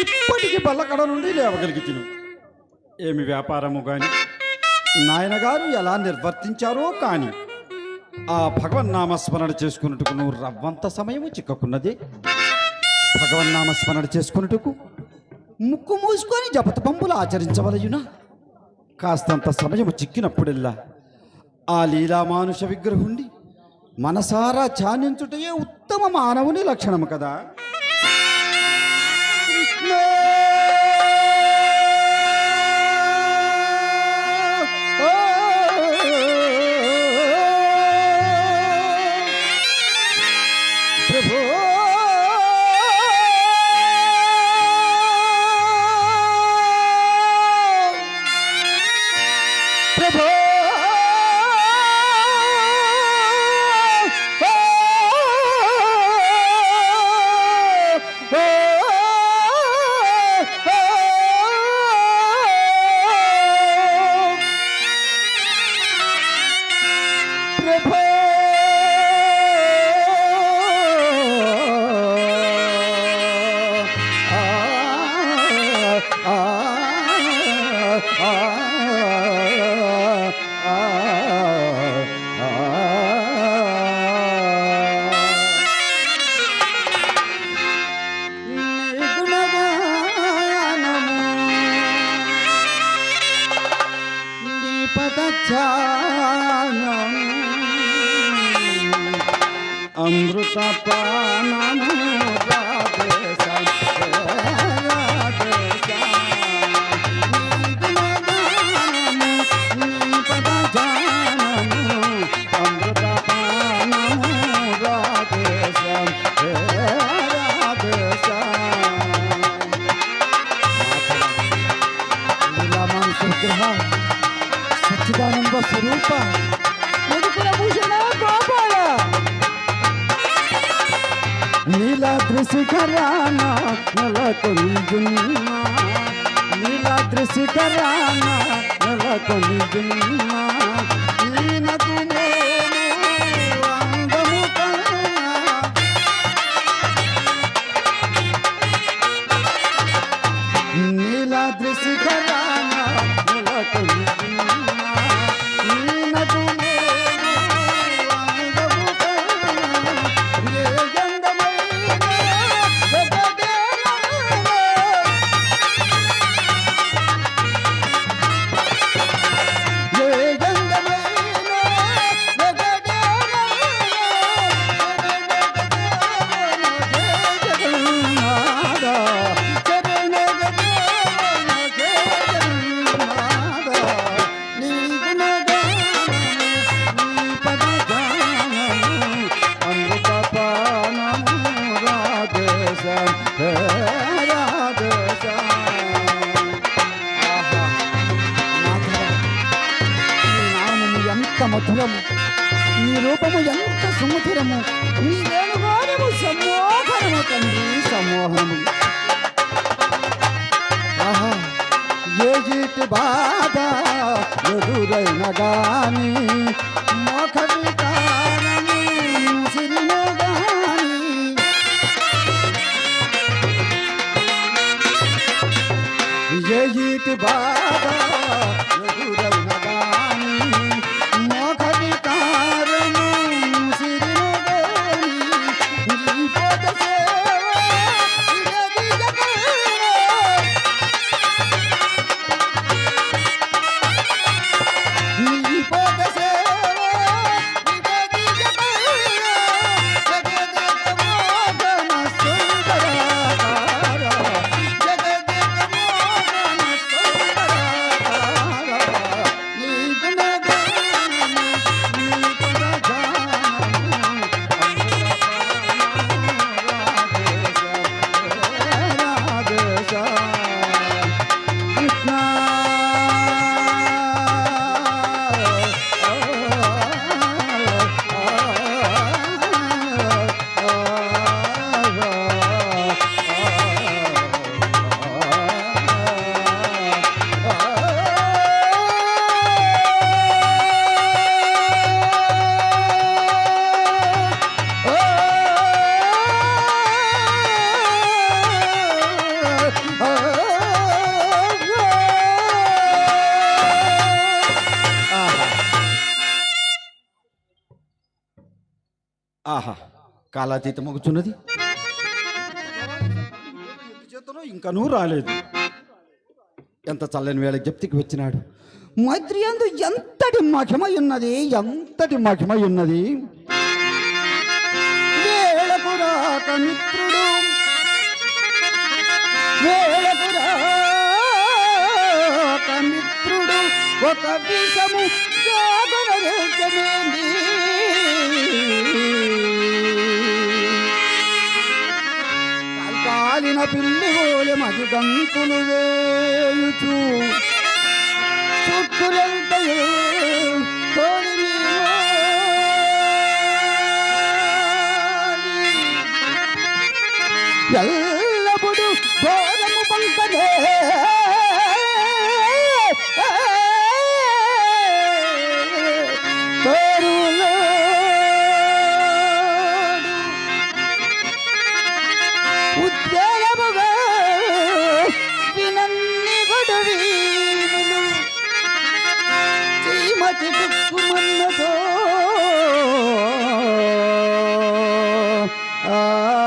ఇప్పటికీ బల్లకడ నుండి లేవగలిగితిను. ఏమి వ్యాపారము గాని? నాయనగారు ఎలా నిర్వర్తించారో కానీ ఆ భగవన్నామస్మరణ చేసుకున్నట్టుకు నువ్వు రవ్వంత సమయము చిక్కకున్నది. భగవన్నామస్మరణ చేసుకున్నట్టుకు ముక్కు మూసుకొని జపతపంపులు ఆచరించవలయునా. కాస్తంత సమయము చిక్కినప్పుడెల్లా ఆ లీలామానుష విగ్రహుండి మనసారా ఛానించుటయే ఉత్తమ మానవుని లక్షణము కదా. নাম রাধে శిఖరాన నెలకొనిజున్నా నీలాద్రి శిఖరాన నెలకొనిజున్నా ఎదురైన గాని మోఖ కాలాతీతం మొగుచున్నది చేతలో ఇంకనూ రాలేదు. ఎంత చల్లని వేళ జప్తికి వచ్చినాడు. మైత్రి అందు ఎంతటి మహిమై ఉన్నది ఎంతటి మహిమై ఉన్నది. మిత్రుడు. ఒక విషము కాలిన పిల్లి ఓలె మది గంతులు వేయుచు. చుట్టులంతయు తోలిమి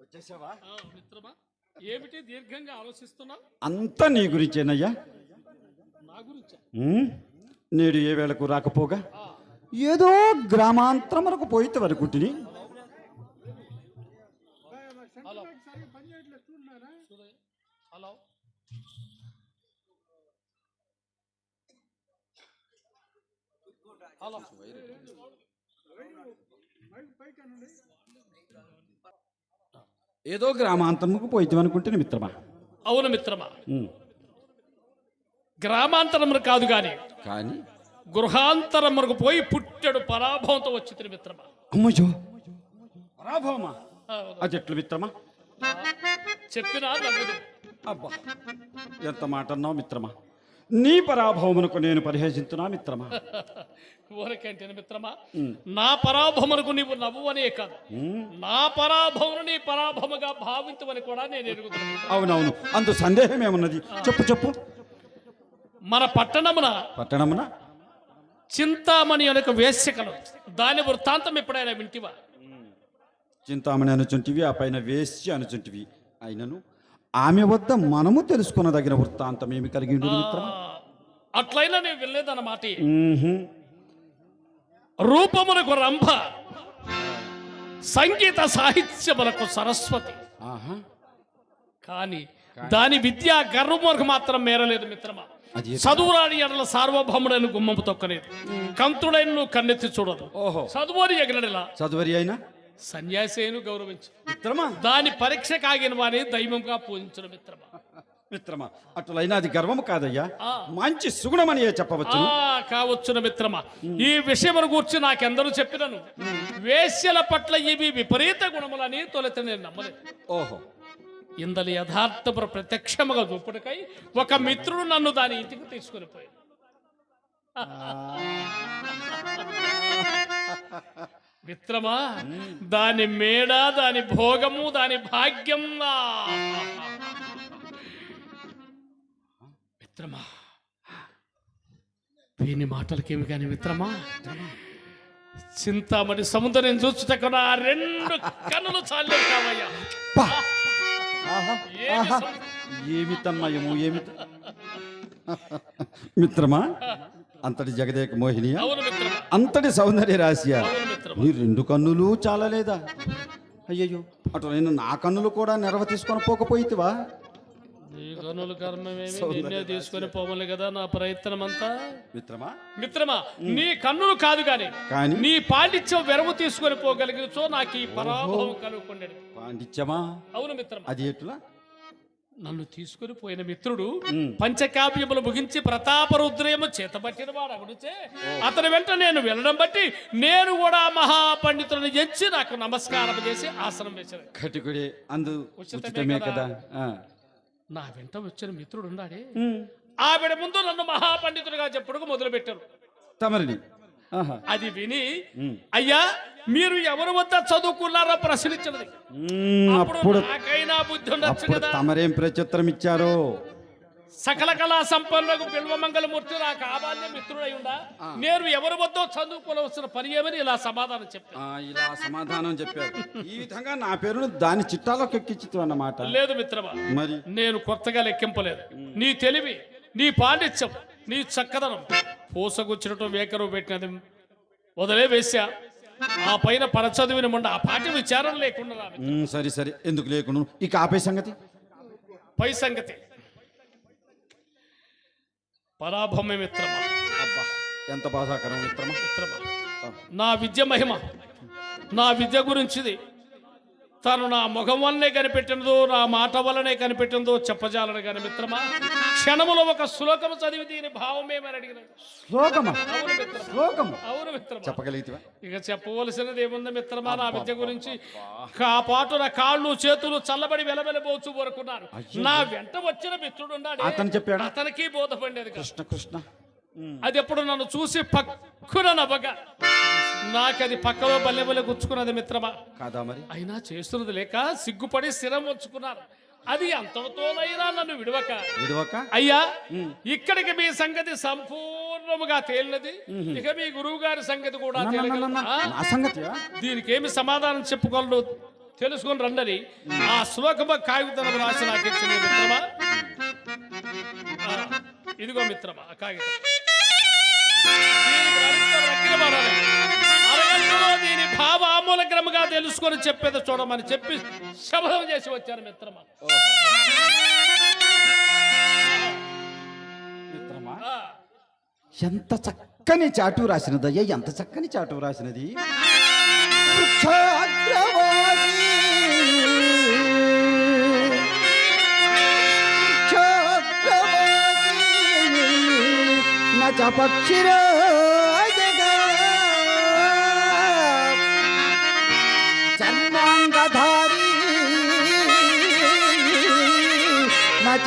వచ్చేసావా? ఆ, మిత్రమా ఏమిటి దీర్ఘంగా ఆలోచిస్తున్నావు? అంతా నీ గురించేనయ్యా. నా గురించా? ఉమ్, నేడు ఏ వేళకు రాకపోగా? ఏదో గ్రామాంతరమునకు పోయితే వరకుటిని హలో. చూడు. హలో. హలో. ఏదో గ్రామాంతరముకు పోయితే అనుకుంటే మిత్రమా? అవును మిత్రమా. ఉమ్, గ్రామాంతరమును కాదు గాని కానీ? గృహాంతరమునకు పోయి పుట్టెడు పరాభవంతో వచ్చి మిత్రమా. అమ్మజో పరాభవమా? అవును. అది ఎట్లు మిత్రమా? చెప్పినా అబ్బా ఎంత మాట అన్నావు మిత్రమా? నీ పరాభవమునకు నేను పరిహసించునా మిత్రమా? ఊరకంటే మిత్రమా? నా పరాభవమునకు నీవు నవ్వనే కాదు. ఉమ్, నా పరాభవను నీ పరాభవముగా భావించమని కూడా నేను ఎరుగుతున్నాను అవునవును. అందు సందేహం ఏమున్నది? చెప్పు చెప్పు. మన పట్టణమున పట్టణమున? చింతామణి అనొక వేశ్యకలు దాని వృత్తాంతం ఎప్పుడైనా వింటివా? చింతామణి అనుచుంటివి ఆ పైన వేసి అనుచుంటివి. అయినను ఆమె వద్ద మనము తెలుసుకున్నదగిన వృత్తాంతం ఏమి కలిగి అట్లయినా నేను వెళ్ళేదన్నమాట మ్మ్హ. రూపమునకు రంభ సంగీత సాహిత్యములకు సరస్వతి. ఆహా. కానీ దాని విద్యా గర్వమునకు మాత్రం మేరలేదు మిత్రమా. చదువురాని ఎడల సార్వభౌముడైన గుమ్మము తొక్కలేదు. కంతుడైన కన్నెత్తి చూడదు. ఓహో. చదువుని ఎగనడిలా చదువరి అయినా? సన్యాసేను గౌరవించు. మిత్రమా? దాని పరీక్ష కాగిన వాని దైవంగా పూజించడం మిత్రమా? మిత్రమా అటులైనా అది గర్వము కాదయ్యా. మంచి సుగుణమని చెప్పవచ్చు కావచ్చున మిత్రమా. ఈ విషయమును గూర్చి నాకెందరూ చెప్పినను. వేశ్యల పట్ల ఇవి విపరీత గుణములని తొలుత నేను నమ్మలేదు. ఓహో. ఇందలి యథార్థపు ప్రత్యక్షముగా చూపుటకై ఒక మిత్రుడు నన్ను దాని ఇంటికి తీసుకుని పోయాడు. మిత్రమా దాని మేడ దాని భోగము దాని భాగ్యం. మిత్రమా వీని మాటలకేమి కాని మిత్రమా చింతామణి సముద్రం చూచుటకు నా రెండు కన్నులు చాలే కావయ్యా. ఏమి తన్మయము ఏమి మిత్రమా? అంతటి జగదేక మిత్రమా. అంతటి సౌందర్య రాశియా నీ రెండు కన్నులు చాలలేదా? అయ్యయ్యో. అటులైన నా కన్నులు కూడా నెరవ తీసుకొని పోకపోయితివా? నీ కనుల కర్మమేమి? నిన్నే తీసుకొని పోవాలి కదా నా ప్రయత్నం అంతా మిత్రమా మిత్రమా నీ కన్నులు కాదు గాని కానీ? నీ పాండిత్యం వెరవు తీసుకొని పోగలిగినచో నాకు ఈ పరాభవం కనుక్కొండేది పాండిత్యమా? అవును మిత్రమా. అది ఎట్లా? నన్ను తీసుకొని పోయిన మిత్రుడు. పంచకావ్యములు ముగించి ప్రతాపరుద్రయము చేతబట్టిన వాడు అగుడుచే అతని వెంట నేను వెళ్ళడం బట్టి నేను కూడా మహాపండితులను ఎంచి నాకు నమస్కారం చేసి ఆసనం వేశాను కటికుడే అందు ఉచితమే కదా. నా వెంట వచ్చిన మిత్రుడు ఉన్నాడే. ఆవిడ ముందు నన్ను మహాపండితుడిగా చెప్పుడుకు మొదలు పెట్టారు తమరిని. అది విని. అయ్యా మీరు ఎవరు వద్ద చదువుకున్నారో ప్రశ్నించినది ఉమ్, అప్పుడు నాకైనా బుద్ధి ఉండొచ్చు కదా. తమరేం ప్రత్యుత్తరం ఇచ్చారో? సకల కళా సంపన్నులకు బిల్వమంగళమూర్తి నా కావాలనే మిత్రుడై ఉండా. నేను ఎవరి వద్దో చదువుకోవలసిన పని ఏమని ఇలా సమాధానం చెప్పాను ఇలా సమాధానం చెప్పారు. ఈ విధంగా నా పేరును దాని చిట్టాలోకి ఎక్కించుతూ అన్నమాట. లేదు మిత్రమా మరి? నేను కొత్తగా లెక్కింపలేదు. నీ తెలివి నీ పాండిత్యం నీ చక్కదనం. పూసగుచ్చినట్టు వేకరు పెట్టినది వదిలే వేశా ఆ పైన పరచదువిని ముండ ఆ పాటి విచారం లేకుండా సరే సరే. ఎందుకు లేకుండా ఇక ఆపే సంగతి. పై సంగతి. పరాభమే మిత్రమా? అబ్బా ఎంత బాధాకరం మిత్రమా? మిత్రమా? నా విద్య మహిమ నా విద్య గురించిది. తను నా ముఖం వల్లనే కనిపెట్టినదో నా మాట వల్లనే కనిపెట్టినదో చెప్పజాలను కానీ మిత్రమా? క్షణములో ఒక శ్లోకము చదివి దీని భావమేమని శ్లోకమా? శ్లోకము? అవును మిత్రమా. చెప్పగలిగితివా ఇక చెప్పవలసినది ఏముంది మిత్రమా? నా విద్య గురించి ఆ పాటు నా కాళ్ళు చేతులు చల్లబడి వెలవెలబోచు వరకున్నారు నా వెంట వచ్చిన మిత్రుడు ఉన్నాడే, అతను చెప్పాడా? అతనికి బోధపడేది. కృష్ణ కృష్ణ. అది ఎప్పుడు నన్ను చూసి పక్కున నవ్వగా నాకది పక్కలో బల్లె బల్లె గుచ్చుకున్నది మిత్రమా? కాదా మరి? అయినా చేస్తున్నది లేక సిగ్గుపడి స్థిరం వచ్చుకున్నారు అది అంతటితోనైనా నన్ను విడవక. విడవక? అయ్యా ఇక్కడికి మీ సంగతి సంపూర్ణముగా తేలినది. ఇక మీ గురువు గారి సంగతి కూడా సంగతి దీనికి ఏమి సమాధానం చెప్పుకోగలడు తెలుసుకొని రండని ఆ శ్లోకమ కాగితం రాసి నాకు ఇచ్చింది మిత్రమా? ఇదిగో మిత్రమా కాగితం. దీనికి దీని భావ తెలుసుకొని చెప్పేది చూడమని చెప్పి శబదం చేసి వచ్చారు మిత్రమా. మిత్రమా? ఎంత చక్కని చాటు రాసినదయ్యా ఎంత చక్కని చాటు రాసినది? పక్షిరా.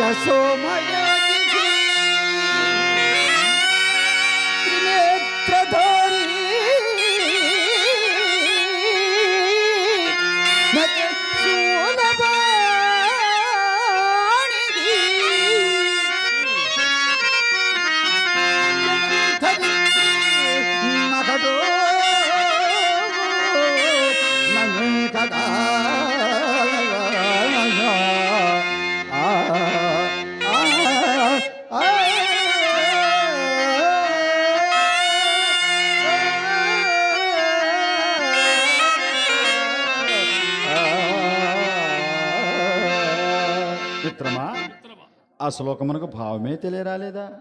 నచ సోమయాజి ఆ శ్లోకమునకు భావమే తెలియరాలేదా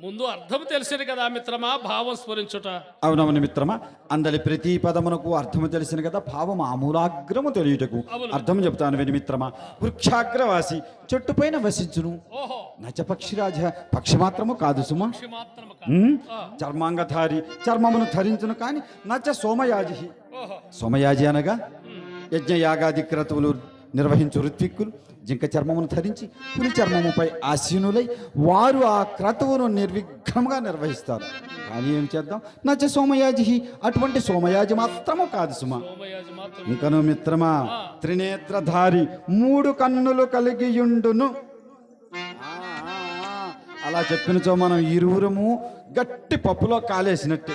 ముందు అర్థం తెలిసింది కదా మిత్రమా భావం స్మరించుట అవునవును మిత్రమా అందరి ప్రతి పదమునకు అర్థము తెలిసిన కదా భావం ఆమూలాగ్రము తెలియుటకు. అర్థం చెప్తాను విని మిత్రమా వృక్షాగ్రవాసి చెట్టు పైన వసించును. నచ పక్షిరాజ పక్షి మాత్రము కాదు సుమా. పక్షి మాత్రము కాదు. ఉమ్? ఆ, చర్మాంగధారి చర్మమును ధరించును కానీ నచ సోమయాజి. సోమయాజి అనగా యజ్ఞయాగాది క్రతువులు నిర్వహించు ఋత్విక్కులు. జింక చర్మమును ధరించి పులి చర్మముపై ఆసీనులై వారు ఆ క్రతువును నిర్విఘ్నంగా నిర్వహిస్తారు. కానీ ఏం చేద్దాం? నచ్చ సోమయాజి అటువంటి సోమయాజి మాత్రము కాదు సుమ. ఇంకను మిత్రమా? త్రినేత్రధారి మూడు కన్నులు కలిగియుండును. అలా చెప్పినచో మనం ఇరువురము గట్టి పప్పులో కాలేసినట్టే.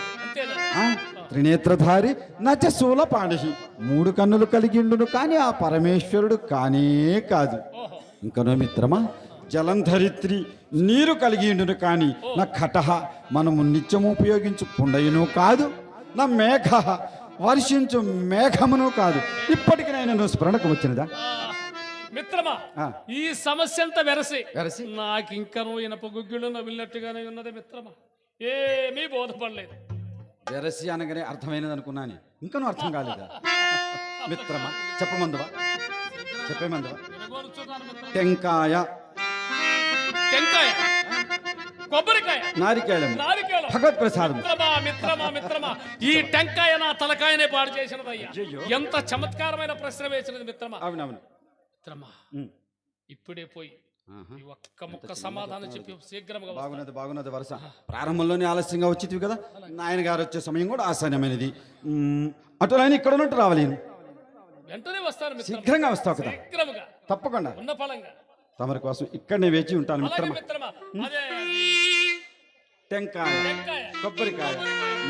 త్రినేత్రధారి నచ శూలపాణి మూడు కన్నులు కలిగిండును కానీ ఆ పరమేశ్వరుడు కానే కాదు. ఇంకనో మిత్రమా జలంధరిత్రి నీరు కలిగిండును కానీ నా కటహ మనము నిత్యము ఉపయోగించు పుండయును కాదు నా మేఘ వర్షించు మేఘమును కాదు. ఇప్పటికి నేను స్మరణకు వచ్చినదా? మిత్రమా. ఈ సమస్య అంతా వెరసి. వెరసి? నాకు ఇంకను ఇనప గుగ్గిళ్ళు నవ్వినట్టుగానే ఉన్నది మిత్రమా. ఏమీ బోధపడలేదు. వెరసి అనగానే అర్థమైనది అనుకున్నాను. ఇంకనూ అర్థం కాలేదా? మిత్రమా? చెప్పమందువా? చెప్పేమందువా. టెంకాయ. టెంకాయ. కొబ్బరికాయ. నారికేళం. భగవత్ ప్రసాదం. మిత్రమా మిత్రమా ఈ టెంకాయ నా తలకాయనే పాడు చేసినదయ్యా. ఎంత చమత్కారమైన ప్రశ్న వేసినది మిత్రమా. అవునవును. మిత్రమా. ఇప్పుడే పోయి. ఈ ఒక్క ముక్క సమాధానం చెప్పి శీఘ్రంగా. బాగున్నది బాగున్నది వరుస. ప్రారంభంలోనే ఆలస్యంగా వచ్చింది కదా? నాయన గారు వచ్చే సమయం కూడా ఆసన్నమైనది ఉమ్, అటు ఆయన ఇక్కడ ఉన్నట్టు రావాలి నేను. వెంటనే వస్తాను శీఘ్రంగా వస్తావు కదా? తప్పకుండా. ఉన్న ఫలంగా. తమరి కోసం ఇక్కడనే వేచి ఉంటాను మిత్రమా. టెంకాయ కొబ్బరికాయ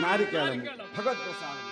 నారికేళం. భగవత్ ప్రసాదం